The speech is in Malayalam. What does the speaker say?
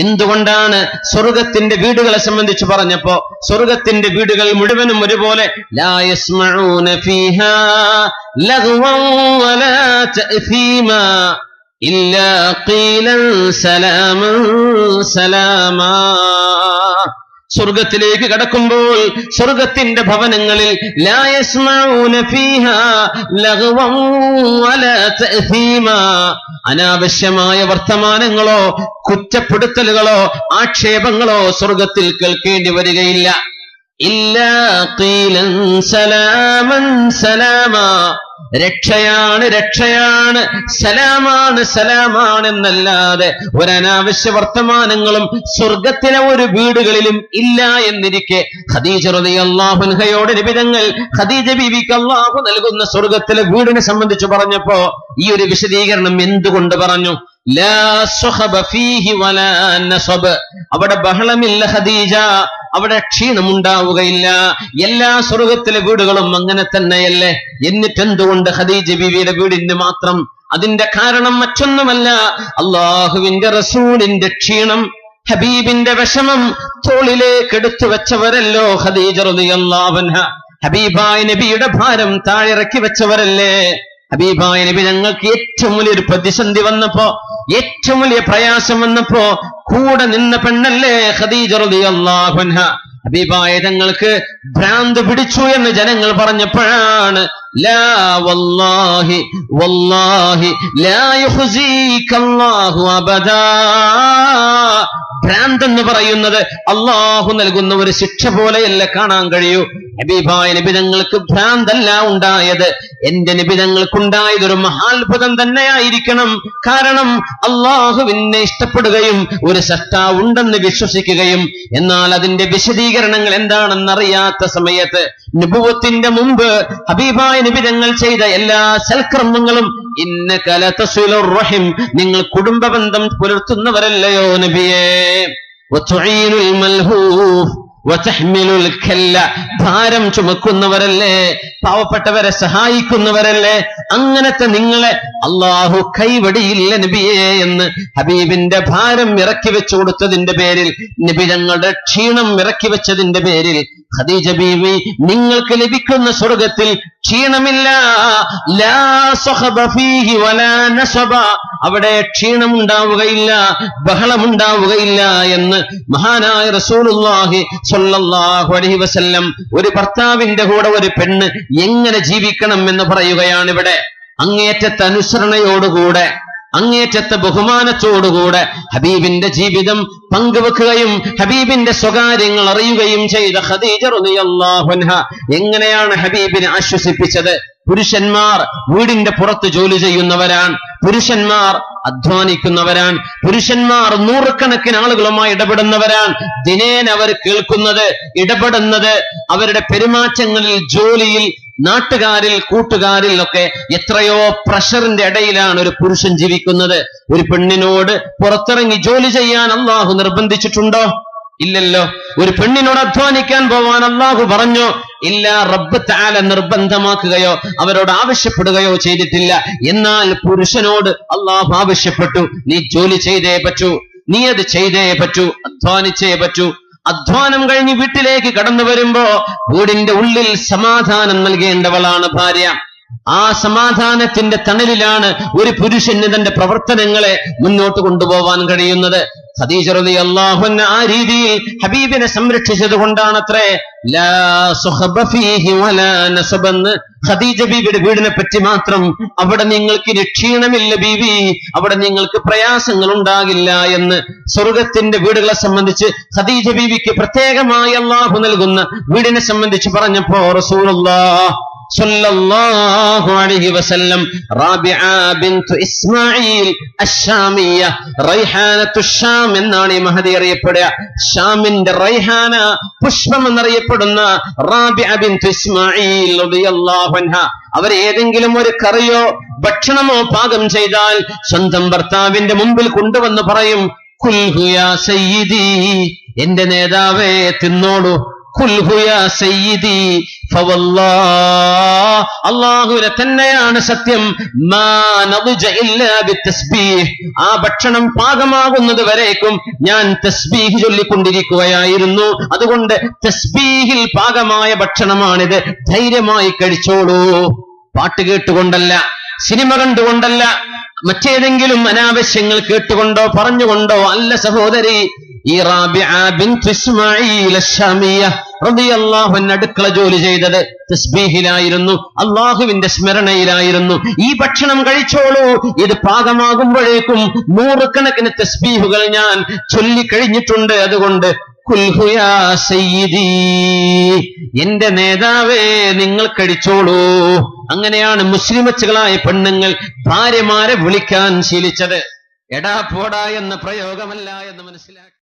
എന്തുകൊണ്ടാണ് സ്വർഗത്തിന്റെ വീടുകളെ സംബന്ധിച്ച് പറഞ്ഞപ്പോ സ്വർഗത്തിന്റെ വീടുകൾ മുഴുവനും ഒരുപോലെ ഇല്ല സലാമ സലാമ സ്വർഗത്തിലേക്ക് കടക്കുമ്പോൾ സ്വർഗത്തിന്റെ ഭവനങ്ങളിൽ അനാവശ്യമായ വർത്തമാനങ്ങളോ കുറ്റപ്പെടുത്തലുകളോ ആക്ഷേപങ്ങളോ സ്വർഗത്തിൽ കേൾക്കേണ്ടി വരികയില്ല. ഇല്ലാ സലാമൻ സലാമാ. രക്ഷയാണ് രക്ഷയാണ്. സലാമാണ് സലാമാണ് എന്നല്ലാതെ ഒരനാവശ്യ വർത്തമാനങ്ങളും സ്വർഗത്തിലെ ഒരു വീടുകളിലും ഇല്ല എന്നിരിക്കെ ഖദീജ റളിയല്ലാഹുൻഹയോട് നിബിതങ്ങൾ ഖദീജ ബീവിക്ക് അള്ളാഹു നൽകുന്ന സ്വർഗത്തിലെ വീടിനെ സംബന്ധിച്ച് പറഞ്ഞപ്പോ ഈ ഒരു വിശദീകരണം എന്തുകൊണ്ട് പറഞ്ഞു? അവിടെ ബഹളമില്ല ഖദീജ. അവിടെ ക്ഷീണമുണ്ടാവുകയില്ല. എല്ലാ സ്വർഗത്തിലെ വീടുകളും അങ്ങനെ തന്നെയല്ലേ? എന്നിട്ടെന്തുകൊണ്ട് ഖദീജ ബിവിയുടെ വീടിന് മാത്രം? അതിന്റെ കാരണം മറ്റൊന്നുമല്ല. അള്ളാഹുവിന്റെ റസൂലിന്റെ ക്ഷീണം ഹബീബിന്റെ വിഷമം തോളിലേക്ക് എടുത്തു വെച്ചവരല്ലോ അൻഹ. ഹബീബായ നബിയുടെ ഭാരം താഴിറക്കി വെച്ചവരല്ലേ? ഹബീബായ നബി ഞങ്ങൾക്ക് ഏറ്റവും വലിയൊരു പ്രതിസന്ധി വന്നപ്പോ ഏറ്റവും വലിയ പ്രയാസം വന്നപ്പോ കൂടെ നിന്ന പെണ്ണല്ലേ ഖദീജ റളിയല്ലാഹു അൻഹ. തങ്ങൾക്ക് ഭ്രാന്ത് പിടിച്ചു എന്ന് ജനങ്ങൾ പറഞ്ഞപ്പോഴാണ് അബദാ. ഭ്രാന്ത് എന്ന് പറയുന്നത് അള്ളാഹു നൽകുന്ന ഒരു ശിക്ഷ പോലെയല്ല കാണാൻ കഴിയൂ. നബിഭായ നിബിതങ്ങൾക്ക് ഭ്രാന്തല്ല ഉണ്ടായത്. എന്റെ നിബിതങ്ങൾക്കുണ്ടായത് ഒരു മഹാത്ഭുതം തന്നെയായിരിക്കണം. കാരണം അള്ളാഹുവിനെ ഇഷ്ടപ്പെടുകയും ഒരു സട്ടാ ഉണ്ടെന്ന് വിശ്വസിക്കുകയും എന്നാൽ അതിന്റെ വിശദീകരണങ്ങൾ എന്താണെന്നറിയാത്ത സമയത്ത് നിബുവത്തിന്റെ മുമ്പ് ഹബീബായ നിബിതങ്ങൾ ചെയ്ത എല്ലാ സൽക്രമങ്ങളും ഇന്ന കലതസുലുർ റഹിം നിങ്ങൾ കുടുംബ ബന്ധം പുലർത്തുന്നവരല്ലയോ നബിയേ? ഭാരം ചുമക്കുന്നവരല്ലേ? പാവപ്പെട്ടവരെ സഹായിക്കുന്നവരല്ലേ? അങ്ങനത്തെ നിങ്ങളെ അള്ളാഹു കൈവടിയില്ല നബിയേ എന്ന് ഹബീബിന്റെ ഭാരം ഇറക്കി വെച്ചു കൊടുത്തതിന്റെ പേരിൽ നബി ഞങ്ങളുടെ ക്ഷീണം ഇറക്കി വെച്ചതിന്റെ പേരിൽ ഖദീജ ബീവി നിങ്ങൾക്ക് ലഭിക്കുന്ന സ്വർഗത്തിൽ ക്ഷീണമില്ല. ലാ അവിടെ ക്ഷീണമുണ്ടാവുകയില്ല ബഹളമുണ്ടാവുകയില്ല എന്ന് മഹാനായ റസൂലുള്ളാഹി സ്വല്ലല്ലാഹു അലൈഹി വസല്ലം ഒരു ഭർത്താവിന്റെ കൂടെ ഒരു പെണ്ണ് എങ്ങനെ ജീവിക്കണം എന്ന് പറയുകയാണ് ഇവിടെ അങ്ങേറ്റത്തെ അനുസരണയോടുകൂടെ അങ്ങേറ്റത്തെ ബഹുമാനത്തോടുകൂടെ ഹബീബിന്റെ ജീവിതം പങ്കുവെക്കുകയും ഹബീബിന്റെ സ്വകാര്യങ്ങൾ അറിയുകയും ചെയ്ത ഖദീജ റളിയല്ലാഹു അൻഹ എങ്ങനെയാണ് ഹബീബിനെ ആശ്വസിപ്പിച്ചത്? പുരുഷന്മാർ വീടിന്റെ പുറത്ത് ജോലി ചെയ്യുന്നവരാണ്. പുരുഷന്മാർ അധ്വാനിക്കുന്നവരാണ്. പുരുഷന്മാർ നൂറുകണക്കിന് ആളുകളുമായി ഇടപെടുന്നവരാണ്. ദിനേന അവർ കേൾക്കുന്നത് ഇടപെടുന്നത് അവരുടെ പെരുമാറ്റങ്ങളിൽ ജോലിയിൽ നാട്ടുകാരിൽ കൂട്ടുകാരിൽ ഒക്കെ എത്രയോ പ്രഷറിന്റെ ഇടയിലാണ് ഒരു പുരുഷൻ ജീവിക്കുന്നത്. ഒരു പെണ്ണിനോട് പുറത്തിറങ്ങി ജോലി ചെയ്യാൻ അള്ളാഹു നിർബന്ധിച്ചിട്ടുണ്ടോ? ഇല്ലല്ലോ. ഒരു പെണ്ണിനോട് അധ്വാനിക്കാൻ പോവാൻ അള്ളാഹു പറഞ്ഞു? ഇല്ല റബ്ബ് താല നിർബന്ധമാക്കുകയോ അവരോട് ആവശ്യപ്പെടുകയോ ചെയ്തിട്ടില്ല. എന്നാൽ പുരുഷനോട് അള്ളാഹു ആവശ്യപ്പെട്ടു. നീ ജോലി ചെയ്തേ പറ്റൂ നീ അത് ചെയ്തേ പറ്റൂ അധ്വാനിച്ചേ പറ്റൂ. അധ്വാനം കഴിഞ്ഞ് വീട്ടിലേക്ക് കടന്നു വരുമ്പോ വീടിന്റെ ഉള്ളിൽ സമാധാനം നൽകേണ്ടവളാണ് ഭാര്യ. ആ സമാധാനത്തിന്റെ തണലിലാണ് ഒരു പുരുഷന് തന്റെ പ്രവർത്തനങ്ങളെ മുന്നോട്ട് കൊണ്ടുപോവാൻ കഴിയുന്നത്. ഖദീജ റളിയല്ലാഹു അൻഹ ആ ഹബീബിനെ സംരക്ഷിച്ചത് കൊണ്ടാണത്രേ ലാ ഫീഹി വലാ ഖദീജ ബീവിയുടെ വീടിനെ പറ്റി മാത്രം അവിടെ നിങ്ങൾക്ക് രക്ഷീണമില്ല ക്ഷീണമില്ല ബീവി അവിടെ നിങ്ങൾക്ക് പ്രയാസങ്ങൾ ഉണ്ടാകില്ല എന്ന് സ്വർഗത്തിന്റെ വീടുകളെ സംബന്ധിച്ച് ഖദീജ ബീവിക്ക് പ്രത്യേകമായി അള്ളാഹു നൽകുന്ന വീടിനെ സംബന്ധിച്ച് പറഞ്ഞപ്പോ റസൂലുള്ളാഹ് സല്ലല്ലാഹു അലൈഹി വസല്ലം ഇസ്മായിൽ അശ്ശാമിയ എന്നാണ് ഈ മഹദി അറിയപ്പെടുക. ഷാമിന്റെ റൈഹാന പുഷ്പം എന്നറിയപ്പെടുന്ന ഇസ്മായിൽ റളിയല്ലാഹു അവർ ഏതെങ്കിലും ഒരു കറിയോ ഭക്ഷണമോ പാകം ചെയ്താൽ സ്വന്തം ഭർത്താവിന്റെ മുമ്പിൽ കൊണ്ടുവന്ന് പറയും സയ്യിദി എന്റെ നേതാവേ തിന്നോളൂ. അള്ളാഹുവിനെ തന്നെയാണ് സത്യം. ആ ഭക്ഷണം പാകമാകുന്നത് വരേക്കും ഞാൻ തസ്ബീഹ് ചൊല്ലിക്കൊണ്ടിരിക്കുകയായിരുന്നു. അതുകൊണ്ട് തസ്ബീഹിൽ പാകമായ ഭക്ഷണമാണിത്. ധൈര്യമായി കഴിച്ചോളൂ. പാട്ട് കേട്ടുകൊണ്ടല്ല സിനിമ കണ്ടുകൊണ്ടല്ല മറ്റേതെങ്കിലും അനാവശ്യങ്ങൾ കേട്ടുകൊണ്ടോ പറഞ്ഞുകൊണ്ടോ അല്ല സഹോദരി ഈ അടുക്കള ജോലി ചെയ്തത് തസ്ബീഹിലായിരുന്നു അള്ളാഹുവിന്റെ സ്മരണയിലായിരുന്നു. ഈ ഭക്ഷണം കഴിച്ചോളൂ. ഇത് പാകമാകുമ്പോഴേക്കും നൂറുകണക്കിന് തസ്ബീഹുകൾ ഞാൻ ചൊല്ലിക്കഴിഞ്ഞിട്ടുണ്ട്. അതുകൊണ്ട് എന്റെ നേതാവേ നിങ്ങൾ കഴിച്ചോളൂ. അങ്ങനെയാണ് മുസ്ലിമച്ചുകളായ പെണ്ണുങ്ങൾ ഭാര്യമാരെ വിളിക്കാൻ ശീലിച്ചത്. എടാ പോടാ എന്ന പ്രയോഗമല്ല എന്ന് മനസ്സിലാക്കി